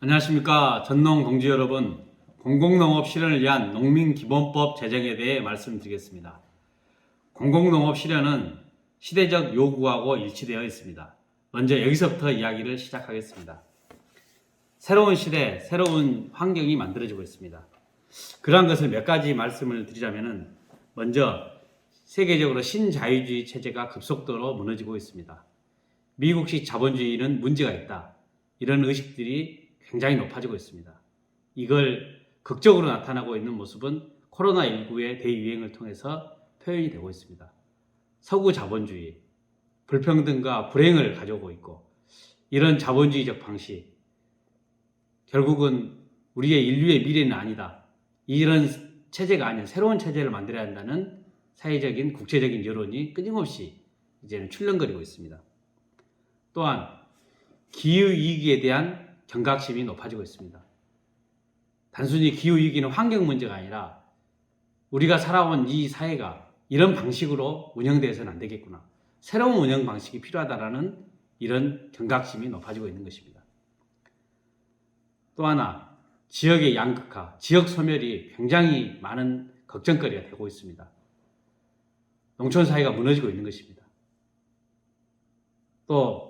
안녕하십니까 전농 동지 여러분 공공농업 실현을 위한 농민기본법 제정에 대해 말씀드리겠습니다. 공공농업 실현은 시대적 요구하고 일치되어 있습니다. 먼저 여기서부터 이야기를 시작하겠습니다. 새로운 시대, 새로운 환경이 만들어지고 있습니다. 그러한 것을 몇 가지 말씀을 드리자면은 먼저 세계적으로 신자유주의 체제가 급속도로 무너지고 있습니다. 미국식 자본주의는 문제가 있다. 이런 의식들이 굉장히 높아지고 있습니다. 이걸 극적으로 나타나고 있는 모습은 코로나19의 대유행을 통해서 표현이 되고 있습니다. 서구 자본주의, 불평등과 불행을 가져오고 있고, 이런 자본주의적 방식, 결국은 우리의 인류의 미래는 아니다. 이런 체제가 아닌 새로운 체제를 만들어야 한다는 사회적인 국제적인 여론이 끊임없이 이제는 출렁거리고 있습니다. 또한 기후 위기에 대한 경각심이 높아지고 있습니다. 단순히 기후 위기는 환경 문제가 아니라 우리가 살아온 이 사회가 이런 방식으로 운영되어서는 안 되겠구나. 새로운 운영 방식이 필요하다라는 이런 경각심이 높아지고 있는 것입니다. 또 하나 지역의 양극화, 지역 소멸이 굉장히 많은 걱정거리가 되고 있습니다. 농촌 사회가 무너지고 있는 것입니다. 또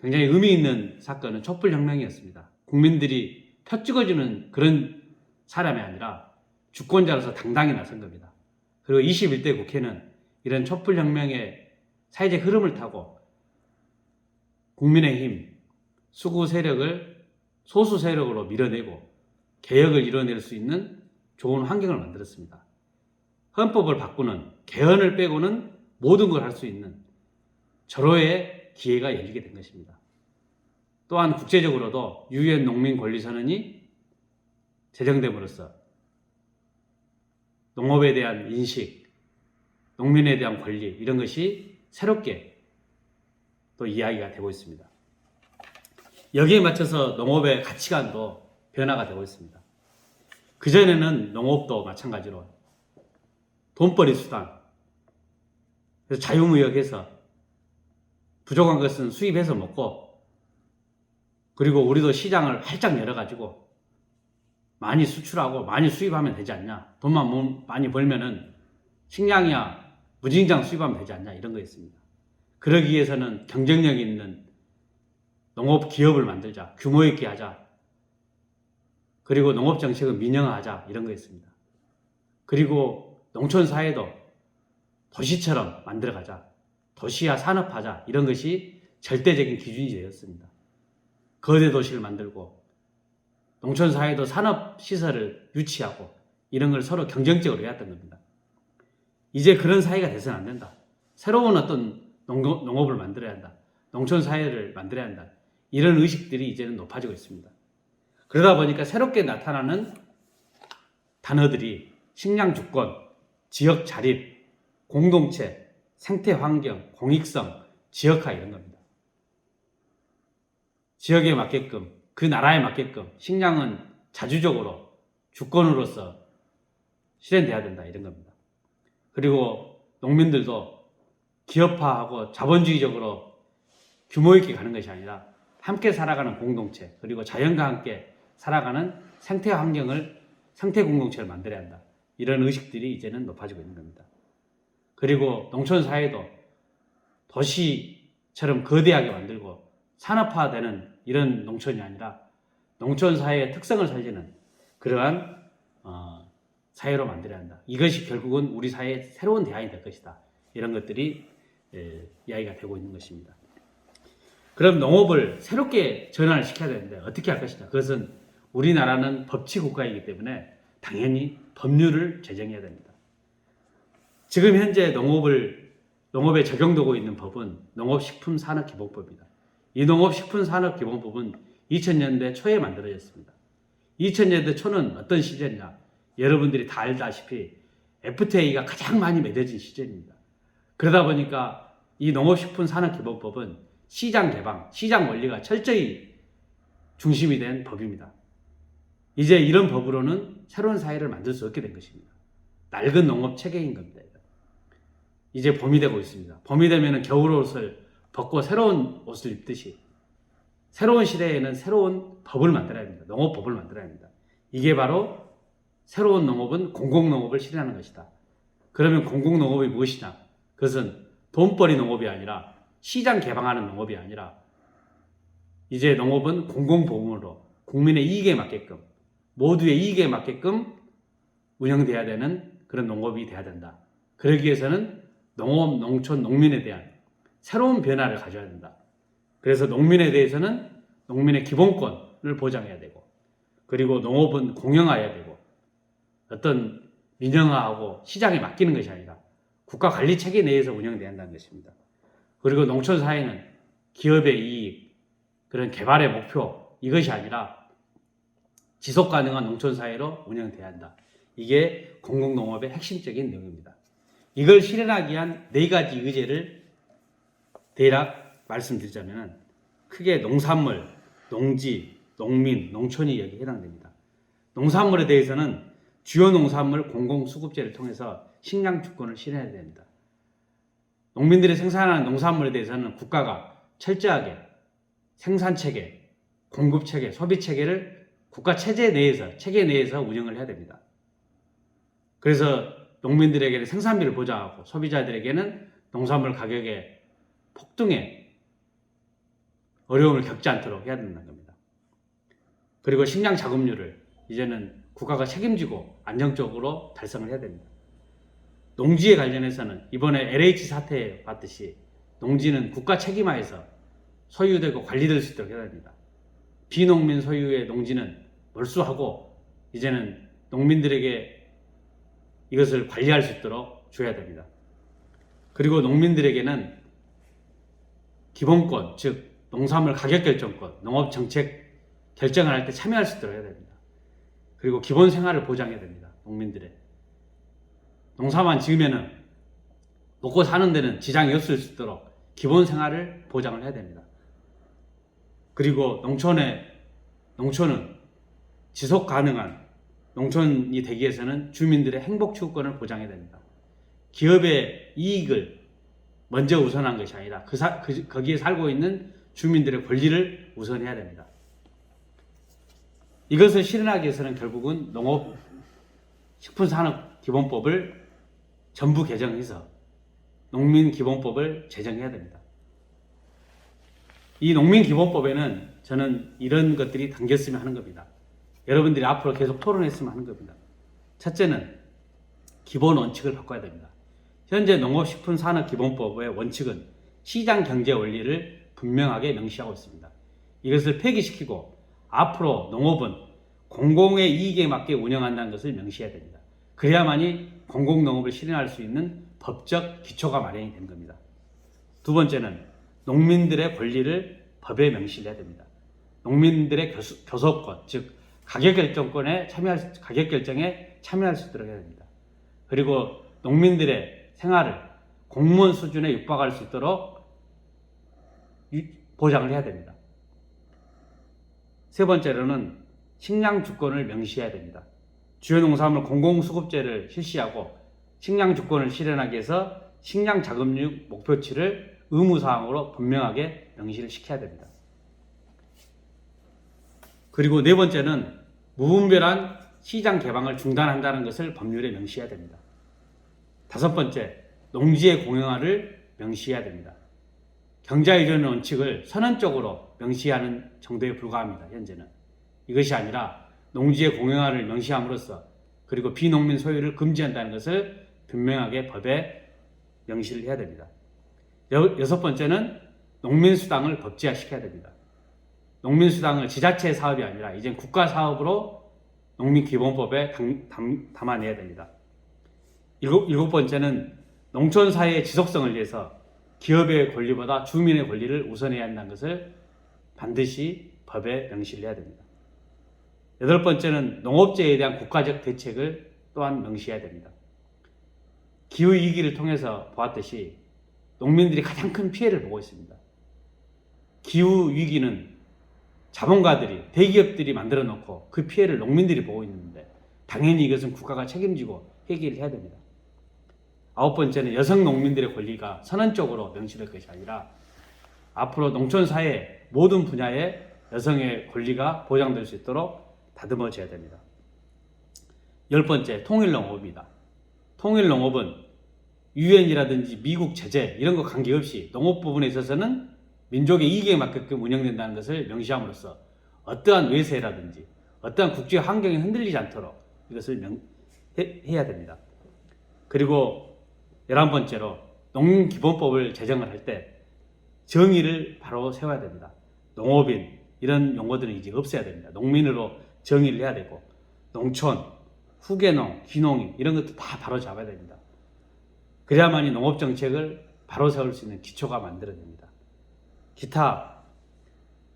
굉장히 의미 있는 사건은 촛불혁명이었습니다. 국민들이 표 찍어주는 그런 사람이 아니라 주권자로서 당당히 나선 겁니다. 그리고 21대 국회는 이런 촛불혁명의 사회적 흐름을 타고 국민의힘, 수구 세력을 소수 세력으로 밀어내고 개혁을 이뤄낼 수 있는 좋은 환경을 만들었습니다. 헌법을 바꾸는 개헌을 빼고는 모든 걸 할 수 있는 절호의 기회가 열리게 된 것입니다. 또한 국제적으로도 유엔 농민 권리 선언이 제정됨으로써 농업에 대한 인식, 농민에 대한 권리 이런 것이 새롭게 또 이야기가 되고 있습니다. 여기에 맞춰서 농업의 가치관도 변화가 되고 있습니다. 그전에는 농업도 마찬가지로 돈벌이 수단, 그래서 자유무역해서 부족한 것은 수입해서 먹고 그리고 우리도 시장을 활짝 열어가지고 많이 수출하고 많이 수입하면 되지 않냐. 돈만 몸- 많이 벌면은 식량이야 무진장 수입하면 되지 않냐. 이런 거였습니다. 그러기 위해서는 경쟁력 있는 농업 기업을 만들자. 규모 있게 하자. 그리고 농업 정책을 민영화하자. 이런 거였습니다. 그리고 농촌 사회도 도시처럼 만들어가자. 도시화 산업하자. 이런 것이 절대적인 기준이 되었습니다. 거대 도시를 만들고 농촌 사회도 산업 시설을 유치하고 이런 걸 서로 경쟁적으로 해왔던 겁니다. 이제 그런 사회가 돼서는 안 된다. 새로운 어떤 농업, 농업을 만들어야 한다. 농촌 사회를 만들어야 한다. 이런 의식들이 이제는 높아지고 있습니다. 그러다 보니까 새롭게 나타나는 단어들이 식량 주권, 지역 자립, 공동체, 생태 환경, 공익성, 지역화 이런 겁니다. 지역에 맞게끔 그 나라에 맞게끔 식량은 자주적으로 주권으로서 실현돼야 된다 이런 겁니다. 그리고 농민들도 기업화하고 자본주의적으로 규모 있게 가는 것이 아니라 함께 살아가는 공동체 그리고 자연과 함께 살아가는 생태 환경을 생태 공동체를 만들어야 한다. 이런 의식들이 이제는 높아지고 있는 겁니다. 그리고 농촌 사회도 도시처럼 거대하게 만들고 산업화되는 이런 농촌이 아니라 농촌 사회의 특성을 살리는 그러한 어, 사회로 만들어야 한다. 이것이 결국은 우리 사회의 새로운 대안이 될 것이다. 이런 것들이 예, 이야기가 되고 있는 것입니다. 그럼 농업을 새롭게 전환을 시켜야 되는데 어떻게 할 것이냐? 그것은 우리나라는 법치 국가이기 때문에 당연히 법률을 제정해야 됩니다. 지금 현재 농업을 농업에 적용되고 있는 법은 농업식품산업기본법입니다. 이 농업식품산업기본법은 2000년대 초에 만들어졌습니다. 2000년대 초는 어떤 시절이냐? 여러분들이 다 알다시피 FTA가 가장 많이 맺어진 시절입니다. 그러다 보니까 이 농업식품산업기본법은 시장 개방, 시장 원리가 철저히 중심이 된 법입니다. 이제 이런 법으로는 새로운 사회를 만들 수 없게 된 것입니다. 낡은 농업 체계인 겁니다. 이제 봄이 되고 있습니다. 봄이 되면 겨울 옷을 벗고 새로운 옷을 입듯이 새로운 시대에는 새로운 법을 만들어야 합니다. 농업법을 만들어야 합니다. 이게 바로 새로운 농업은 공공농업을 실현하는 것이다. 그러면 공공농업이 무엇이냐? 그것은 돈벌이 농업이 아니라 시장 개방하는 농업이 아니라 이제 농업은 공공보험으로 국민의 이익에 맞게끔 모두의 이익에 맞게끔 운영돼야 되는 그런 농업이 돼야 된다. 그러기 위해서는 농업, 농촌, 농민에 대한 새로운 변화를 가져야 된다. 그래서 농민에 대해서는 농민의 기본권을 보장해야 되고 그리고 농업은 공영화해야 되고 어떤 민영화하고 시장에 맡기는 것이 아니라 국가 관리 체계 내에서 운영돼야 한다는 것입니다. 그리고 농촌 사회는 기업의 이익, 그런 개발의 목표 이것이 아니라 지속 가능한 농촌 사회로 운영돼야 한다. 이게 공공농업의 핵심적인 내용입니다. 이걸 실현하기 위한 네 가지 의제를 대략 말씀드리자면 크게 농산물, 농지, 농민, 농촌이 여기 해당됩니다. 농산물에 대해서는 주요 농산물 공공수급제를 통해서 식량 주권을 실현해야 됩니다. 농민들이 생산하는 농산물에 대해서는 국가가 철저하게 생산 체계, 공급 체계, 소비 체계를 국가 체제 내에서 체계 내에서 운영을 해야 됩니다. 그래서 농민들에게는 생산비를 보장하고 소비자들에게는 농산물 가격의 폭등에 어려움을 겪지 않도록 해야 된다는 겁니다. 그리고 식량 자급률을 이제는 국가가 책임지고 안정적으로 달성을 해야 됩니다. 농지에 관련해서는 이번에 LH 사태 봤듯이 농지는 국가 책임하에서 소유되고 관리될 수 있도록 해야 됩니다. 비농민 소유의 농지는 몰수하고 이제는 농민들에게 이것을 관리할 수 있도록 줘야 됩니다. 그리고 농민들에게는 기본권, 즉 농산물 가격 결정권, 농업 정책 결정을 할 때 참여할 수 있도록 해야 됩니다. 그리고 기본 생활을 보장해야 됩니다. 농민들의 농사만 지으면은 먹고 사는 데는 지장이 없을 수 있도록 기본 생활을 보장을 해야 됩니다. 그리고 농촌의 농촌은 지속 가능한 농촌이 되기 위해서는 주민들의 행복 추구권을 보장해야 됩니다. 기업의 이익을 먼저 우선한 것이 아니라 그 사, 그, 거기에 살고 있는 주민들의 권리를 우선해야 됩니다. 이것을 실현하기 위해서는 결국은 농업 식품산업 기본법을 전부 개정해서 농민 기본법을 제정해야 됩니다. 이 농민 기본법에는 저는 이런 것들이 담겼으면 하는 겁니다. 여러분들이 앞으로 계속 토론했으면 하는 겁니다. 첫째는 기본 원칙을 바꿔야 됩니다. 현재 농업식품 산업 기본법의 원칙은 시장 경제 원리를 분명하게 명시하고 있습니다. 이것을 폐기시키고 앞으로 농업은 공공의 이익에 맞게 운영한다는 것을 명시해야 됩니다. 그래야만이 공공농업을 실현할 수 있는 법적 기초가 마련이 된 겁니다. 두 번째는 농민들의 권리를 법에 명시해야 됩니다. 농민들의 교섭권, 즉 가격 결정권에 참여할 수, 가격 결정에 참여할 수 있도록 해야 됩니다. 그리고 농민들의 생활을 공무원 수준에 육박할 수 있도록 보장을 해야 됩니다. 세 번째로는 식량 주권을 명시해야 됩니다. 주요 농산물 공공수급제를 실시하고 식량 주권을 실현하기 위해서 식량 자급률 목표치를 의무사항으로 분명하게 명시를 시켜야 됩니다. 그리고 네 번째는 무분별한 시장 개방을 중단한다는 것을 법률에 명시해야 됩니다. 다섯 번째, 농지의 공영화를 명시해야 됩니다. 경자이련 원칙을 선언적으로 명시하는 정도에 불과합니다. 현재는 이것이 아니라 농지의 공영화를 명시함으로써 그리고 비농민 소유를 금지한다는 것을 분명하게 법에 명시를 해야 됩니다. 여섯 번째는 농민수당을 법제화시켜야 됩니다. 농민수당을 지자체 사업이 아니라 이제 국가 사업으로 농민기본법에 담, 아내야 됩니다. 일곱, 일곱 번째는 농촌 사회의 지속성을 위해서 기업의 권리보다 주민의 권리를 우선해야 한다는 것을 반드시 법에 명시를 해야 됩니다. 여덟 번째는 농업재해에 대한 국가적 대책을 또한 명시해야 됩니다. 기후 위기를 통해서 보았듯이 농민들이 가장 큰 피해를 보고 있습니다. 기후 위기는 자본가들이 대기업들이 만들어 놓고 그 피해를 농민들이 보고 있는데 당연히 이것은 국가가 책임지고 해결을 해야 됩니다. 아홉 번째는 여성 농민들의 권리가 선언적으로 명시될 것이 아니라 앞으로 농촌 사회 모든 분야에 여성의 권리가 보장될 수 있도록 다듬어져야 됩니다. 열 번째, 통일 농업입니다. 통일 농업은 유엔이라든지 미국 제재 이런 거 관계없이 농업 부분에 있어서는 민족의 이익에 맞게끔 운영된다는 것을 명시함으로써 어떠한 외세라든지 어떠한 국제 환경이 흔들리지 않도록 이것을 명, 해, 해야 됩니다. 그리고 열한 번째로 농민기본법을 제정을 할 때 정의를 바로 세워야 됩니다. 농업인 이런 용어들은 이제 없애야 됩니다. 농민으로 정의를 해야 되고 농촌, 후계농, 귀농인 이런 것도 다 바로 잡아야 됩니다. 그래야만이 농업 정책을 바로 세울 수 있는 기초가 만들어집니다. 기타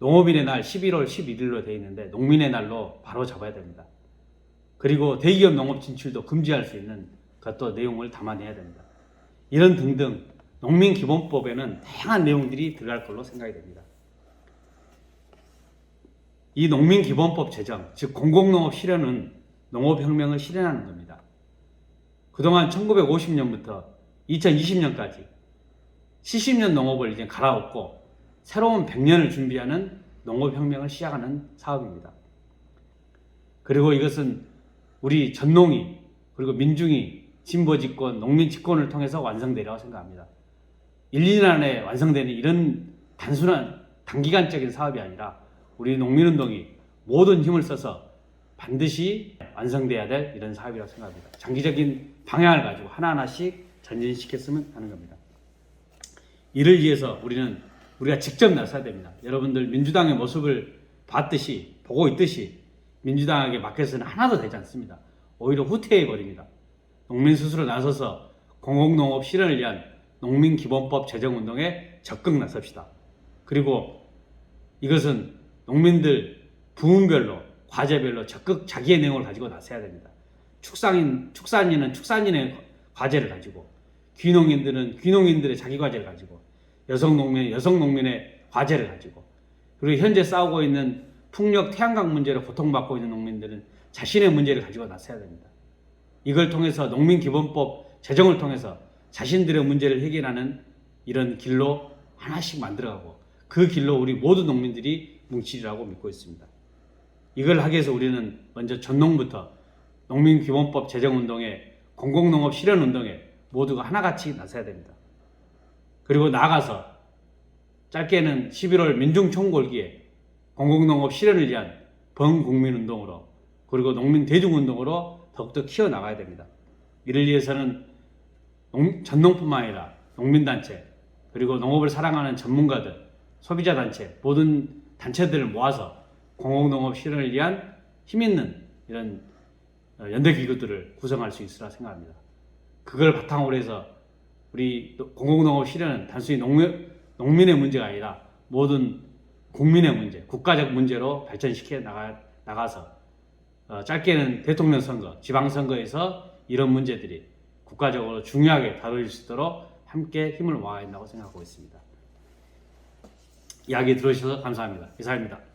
농업인의 날 11월 11일로 되어 있는데 농민의 날로 바로 잡아야 됩니다. 그리고 대기업 농업 진출도 금지할 수 있는 것도 내용을 담아내야 됩니다. 이런 등등 농민 기본법에는 다양한 내용들이 들어갈 걸로 생각이 됩니다. 이 농민 기본법 제정, 즉 공공농업 실현은 농업혁명을 실현하는 겁니다. 그동안 1950년부터 2020년까지 70년 농업을 이제 갈아엎고 새로운 100년을 준비하는 농업혁명을 시작하는 사업입니다. 그리고 이것은 우리 전농이 그리고 민중이 진보 집권, 농민 집권을 통해서 완성되리라고 생각합니다. 1, 2년 안에 완성되는 이런 단순한 단기간적인 사업이 아니라 우리 농민운동이 모든 힘을 써서 반드시 완성돼야 될 이런 사업이라고 생각합니다. 장기적인 방향을 가지고 하나하나씩 전진시켰으면 하는 겁니다. 이를 위해서 우리는 우리가 직접 나서야 됩니다. 여러분들 민주당의 모습을 봤듯이 보고 있듯이 민주당에게 맡겨서는 하나도 되지 않습니다. 오히려 후퇴해 버립니다. 농민 스스로 나서서 공공농업 실현을 위한 농민기본법 제정운동에 적극 나섭시다. 그리고 이것은 농민들 부문별로 과제별로 적극 자기의 내용을 가지고 나서야 됩니다. 축산인 축산인은 축산인의 과제를 가지고 귀농인들은 귀농인들의 자기 과제를 가지고 여성 농민은 여성 농민의 과제를 가지고 그리고 현재 싸우고 있는 풍력 태양광 문제로 고통받고 있는 농민들은 자신의 문제를 가지고 나서야 됩니다. 이걸 통해서 농민기본법 제정을 통해서 자신들의 문제를 해결하는 이런 길로 하나씩 만들어가고 그 길로 우리 모든 농민들이 뭉치리라고 믿고 있습니다. 이걸 하기 위해서 우리는 먼저 전농부터 농민기본법 제정운동에 공공농업 실현운동에 모두가 하나같이 나서야 됩니다. 그리고 나아가서 짧게는 11월 민중총궐기에 공공농업 실현을 위한 범국민운동으로 그리고 농민 대중운동으로 더욱더 키워나가야 됩니다. 이를 위해서는 농, 전농뿐만 아니라 농민단체 그리고 농업을 사랑하는 전문가들 소비자단체 모든 단체들을 모아서 공공농업 실현을 위한 힘있는 이런 어, 연대기구들을 구성할 수 있으라 생각합니다. 그걸 바탕으로 해서 우리 공공농업 실현은 단순히 농민, 농민의 문제가 아니라 모든 국민의 문제, 국가적 문제로 발전시켜 나가, 나가서 어, 짧게는 대통령 선거, 지방선거에서 이런 문제들이 국가적으로 중요하게 다뤄질 수 있도록 함께 힘을 모아야 한다고 생각하고 있습니다. 이야기 들어주셔서 감사합니다. 이사입니다.